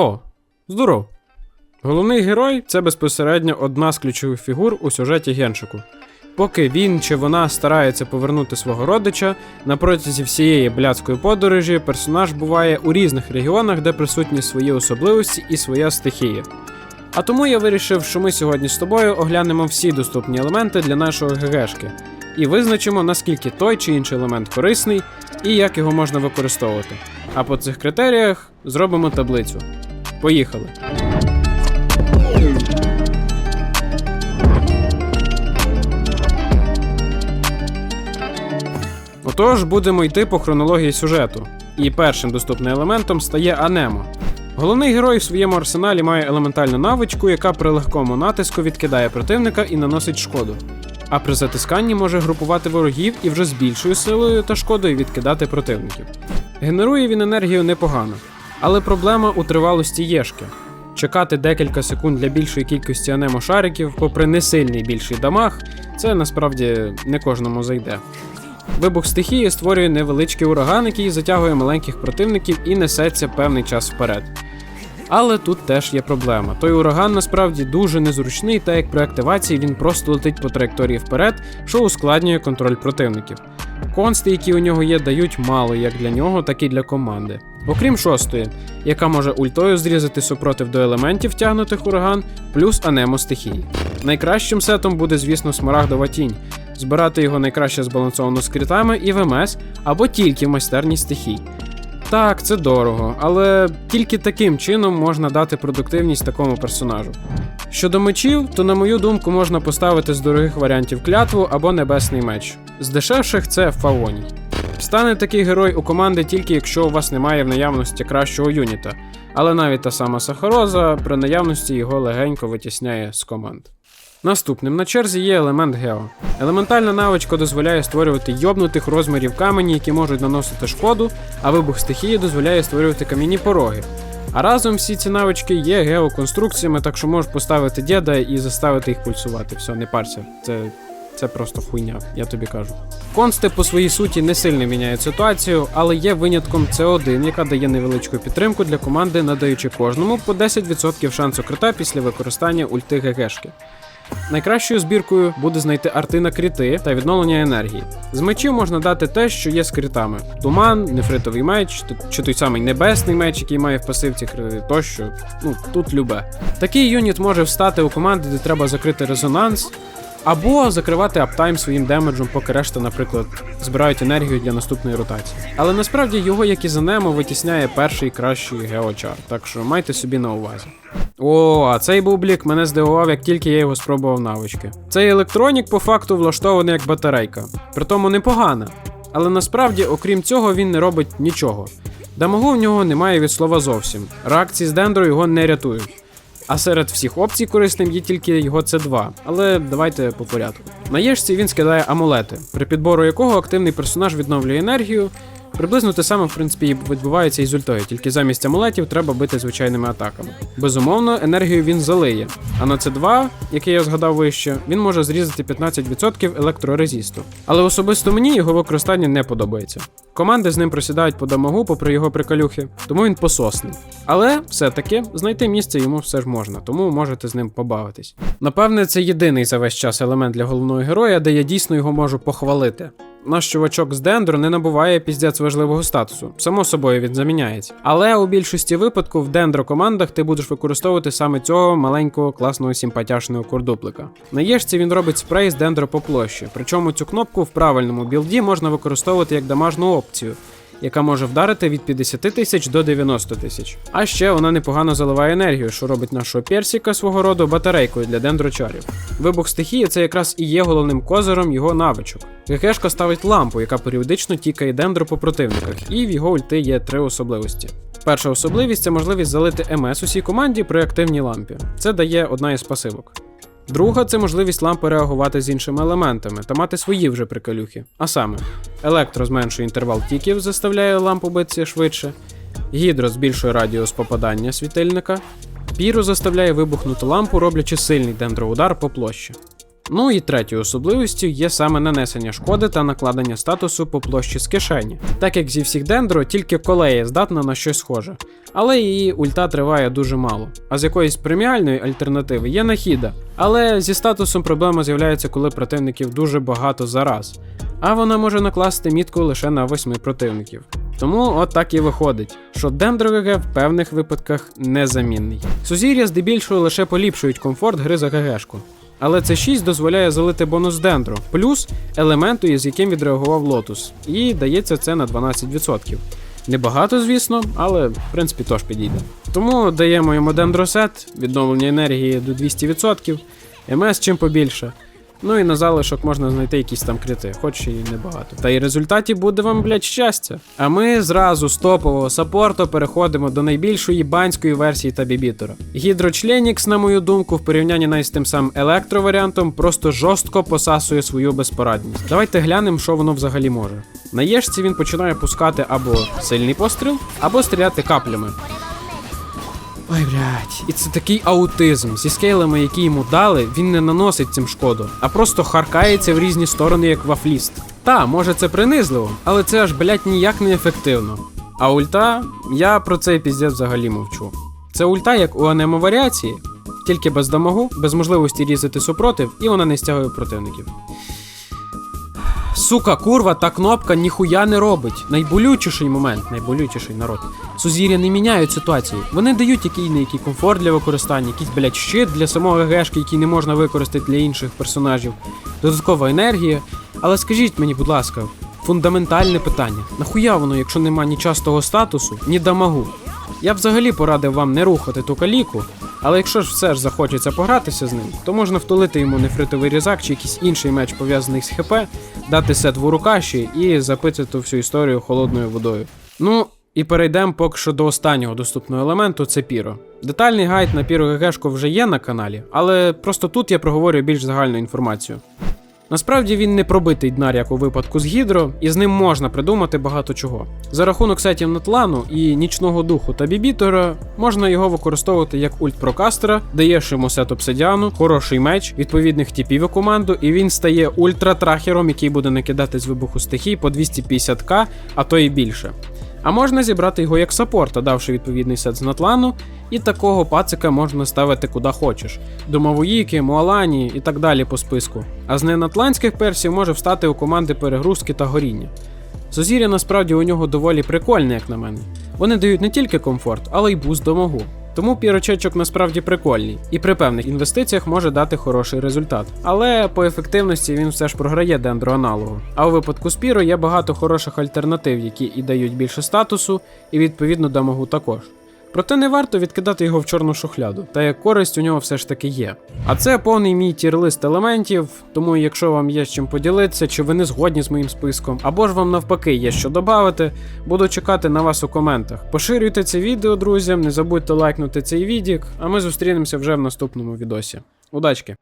О, здоров. Головний герой це безпосередньо одна з ключових фігур у сюжеті Геншику. Поки він чи вона старається повернути свого родича, на протязі всієї блядської подорожі персонаж буває у різних регіонах, де присутні свої особливості і своя стихія. А тому я вирішив, що ми сьогодні з тобою оглянемо всі доступні елементи для нашого ГГшки і визначимо, наскільки той чи інший елемент корисний і як його можна використовувати. А по цих критеріях зробимо таблицю. Поїхали! Отож, будемо йти по хронології сюжету. І першим доступним елементом стає Анемо. Головний герой в своєму арсеналі має елементальну навичку, яка при легкому натиску відкидає противника і наносить шкоду. А при затисканні може групувати ворогів і вже з більшою силою та шкодою відкидати противників. Генерує він енергію непогано, але проблема у тривалості єшки. Чекати декілька секунд для більшої кількості анемо шариків, попри несильний більший дамаг, це насправді не кожному зайде. Вибух стихії створює невеличкий ураган, який затягує маленьких противників і несеться певний час вперед. Але тут теж є проблема. Той ураган насправді дуже незручний, та як при активації він просто летить по траєкторії вперед, що ускладнює контроль противників. Консти, які у нього є, дають мало як для нього, так і для команди. Окрім шостої, яка може ультою зрізати супротив до елементів, тягнутих ураган, плюс анемо стихії. Найкращим сетом буде, звісно, смарагдова тінь. Збирати його найкраще збалансовано з критами і ВМС або тільки в майстерні стихій. Так, це дорого, але тільки таким чином можна дати продуктивність такому персонажу. Щодо мечів, то на мою думку можна поставити з дорогих варіантів клятву або небесний меч. З дешевших це фаоній. Стане такий герой у команди тільки якщо у вас немає в наявності кращого юніта, але навіть та сама Сахароза при наявності його легенько витісняє з команд. Наступним на черзі є елемент Гео. Елементальна навичка дозволяє створювати йобнутих розмірів камені, які можуть наносити шкоду, а вибух стихії дозволяє створювати кам'яні пороги. А разом всі ці навички є геоконструкціями, так що можеш поставити діда і заставити їх пульсувати. Все, не парся. Це, це просто хуйня, я тобі кажу. Консти по своїй суті не сильно міняють ситуацію, але є винятком С1, яка дає невеличку підтримку для команди, надаючи кожному по 10% шансу крита після використання ульти ГГшки. Найкращою збіркою буде знайти арти на кріти та відновлення енергії. З мечів можна дати те, що є з критами: туман, нефритовий меч, чи той самий небесний меч, який має в пасивці крити тощо. Ну тут любе. Такий юніт може встати у команди, де треба закрити резонанс. Або закривати аптайм своїм демеджем, поки решта, наприклад, збирають енергію для наступної ротації. Але насправді його, як і за Немо, витісняє перший кращий геочар, так що майте собі на увазі. О, а цей бублік мене здивував, як тільки я його спробував навички. Цей електронік по факту влаштований як батарейка, притому непогана. Але насправді, окрім цього, він не робить нічого. Дамагу в нього немає від слова зовсім. Реакції з дендро його не рятують. А серед всіх опцій корисним є тільки його С2, але давайте по порядку. На єшці він скидає амулети, при підбору якого активний персонаж відновлює енергію. Приблизно те саме, в принципі, і відбувається і з ультою, тільки замість амулетів треба бити звичайними атаками. Безумовно, енергію він залиє. А на С2, який я згадав вище, він може зрізати 15% електрорезісту. Але особисто мені його використання не подобається. Команди з ним просідають по дамагу попри його приколюхи, тому він пососний. Але все-таки знайти місце йому все ж можна, тому можете з ним побавитись. Напевне, це єдиний за весь час елемент для головного героя, де я дійсно його можу похвалити. Наш чувачок з Дендро не набуває піздець важливого статусу. Само собою він заміняється. Але у більшості випадків в Дендро командах ти будеш використовувати саме цього маленького класного симпатяшного кордуплика. На єшці він робить спрей з Дендро по площі, причому цю кнопку в правильному білді можна використовувати як дамажну опцію. Яка може вдарити від 50 тисяч до 90 тисяч. А ще вона непогано заливає енергію, що робить нашого персіка свого роду батарейкою для дендрочарів. Вибух стихії це якраз і є головним козиром його навичок. ГГшка ставить лампу, яка періодично тікає дендро по противниках, і в його ульти є три особливості. Перша особливість це можливість залити МС усій команді при активній лампі. Це дає одна із пасивок. Друга це можливість лампи реагувати з іншими елементами та мати свої вже приколюхи. А саме, електро зменшує інтервал тіків, заставляє лампу битися швидше, гідро збільшує радіус попадання світильника, піро заставляє вибухнути лампу, роблячи сильний дендроудар по площі. Ну і третьою особливістю є саме нанесення шкоди та накладення статусу по площі з кишені, так як зі всіх дендро тільки колея здатна на щось схоже. Але її ульта триває дуже мало. А з якоїсь преміальної альтернативи є нахіда. Але зі статусом проблема з'являється, коли противників дуже багато зараз. А вона може накласти мітку лише на 8 противників. Тому от так і виходить, що Дендро ГГ в певних випадках незамінний. Сузір'я здебільшого лише поліпшують комфорт гри за ГГшку. Але це 6 дозволяє залити бонус Дендро, плюс елементу, із яким відреагував Лотус, і дається це на 12%. Небагато, звісно, але в принципі теж підійде. Тому даємо йому дендросет, відновлення енергії до 200%, МС чим побільше. Ну і на залишок можна знайти якісь там крити, хоч і небагато. Та й результаті буде вам, блядь, щастя. А ми зразу з топового саппорту переходимо до найбільшої банської версії табібітора. Гідрочленікс, на мою думку, в порівнянні навіть з тим самим електроваріантом, просто жорстко посасує свою безпорадність. Давайте глянемо, що воно взагалі може. На єшці він починає пускати або сильний постріл, або стріляти каплями. Ой, блядь, і це такий аутизм. Зі скейлами, які йому дали, він не наносить цим шкоду, а просто харкається в різні сторони, як вафліст. Та, може це принизливо, але це аж, блядь, ніяк не ефективно. А ульта, я про цей піздець взагалі мовчу. Це ульта, як у анемо варіації, тільки без дамагу, без можливості різати супротив, і вона не стягує противників. Сука, курва, та кнопка ніхуя не робить. Найболючіший момент, найболючіший народ. Сузір'я не міняють ситуацію. Вони дають який не який комфорт для використання, якийсь, блядь, щит для самого ГГшки, який не можна використати для інших персонажів, додаткова енергія. Але скажіть мені, будь ласка, фундаментальне питання: нахуя воно, якщо нема ні частого статусу, ні дамагу? Я б взагалі порадив вам не рухати ту каліку, але якщо ж все ж захочеться погратися з ним, то можна втулити йому нефритовий різак чи якийсь інший меч пов'язаний з ХП, дати сет урукаші і запити ту всю історію холодною водою. Ну, і перейдемо поки що до останнього доступного елементу це Піро. Детальний гайд на Піро ГГшку вже є на каналі, але просто тут я проговорю більш загальну інформацію. Насправді він не пробитий днар, як у випадку з Гідро, і з ним можна придумати багато чого. За рахунок сетів Натлану і нічного духу та бібітора можна його використовувати як ульт прокастера, даєш йому сет обсидіану, хороший меч, відповідних типів у команду, і він стає ультратрахером, який буде накидати з вибуху стихій по 250к, а то і більше. А можна зібрати його як саппорта, давши відповідний сет з Натлану, і такого пацика можна ставити куди хочеш: до Муалані і так далі по списку. А з ненатланських персів може встати у команди перегрузки та горіння. Сузір'я насправді у нього доволі прикольне, як на мене. Вони дають не тільки комфорт, але й буст до могу. Тому пірочечок насправді прикольний, і при певних інвестиціях може дати хороший результат. Але по ефективності він все ж програє дендроаналогу. А у випадку з піро є багато хороших альтернатив, які і дають більше статусу, і відповідно дамагу також. Проте не варто відкидати його в чорну шухляду, та як користь у нього все ж таки є. А це повний мій тір-лист елементів, тому якщо вам є з чим поділитися, чи ви не згодні з моїм списком, або ж вам навпаки є що додати, буду чекати на вас у коментах. Поширюйте це відео друзям, не забудьте лайкнути цей відік, а ми зустрінемося вже в наступному відосі. Удачки!